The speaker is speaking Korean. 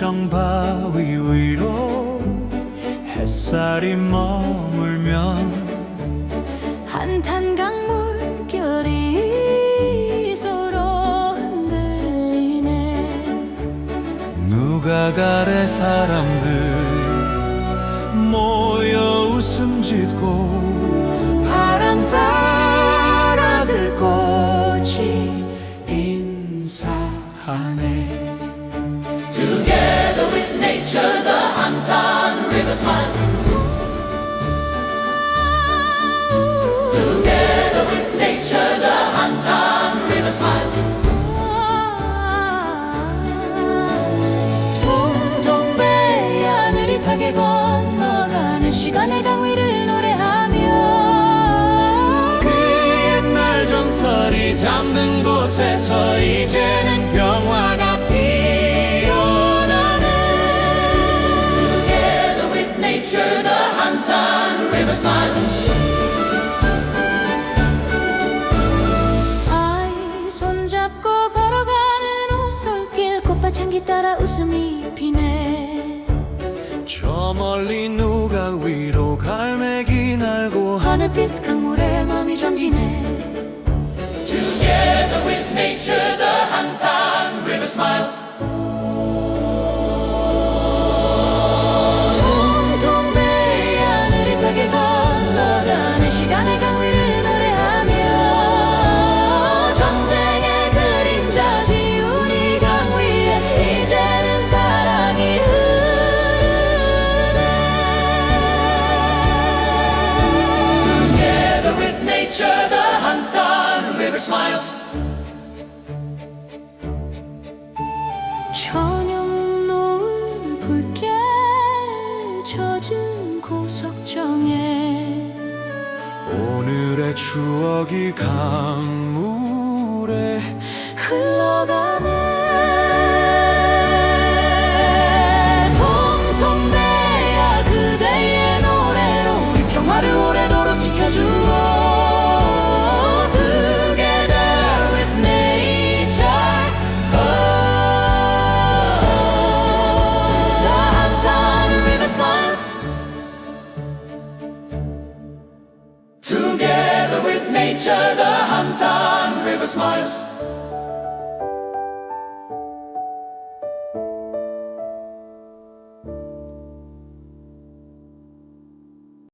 고석정 바위 위로 햇살이 머물면 한탄 강 물결이 서로 흔들리네. 누가 가래 사람들 모여 웃음 짓고 바람 따라 Christmas together. 아이 손잡고 걸어가는 옷솔길 꽃밭향기 따라 웃음이 피네 저 멀리 누가 위로 갈매기 날고 하늘빛 강물에 맘이 잠기네 Together with nature, the Hantan River smiles. Smiles. 저녁 노을 붉게 젖은 고석정에 오늘의 추억이 강 Picture the Hantan River smiles.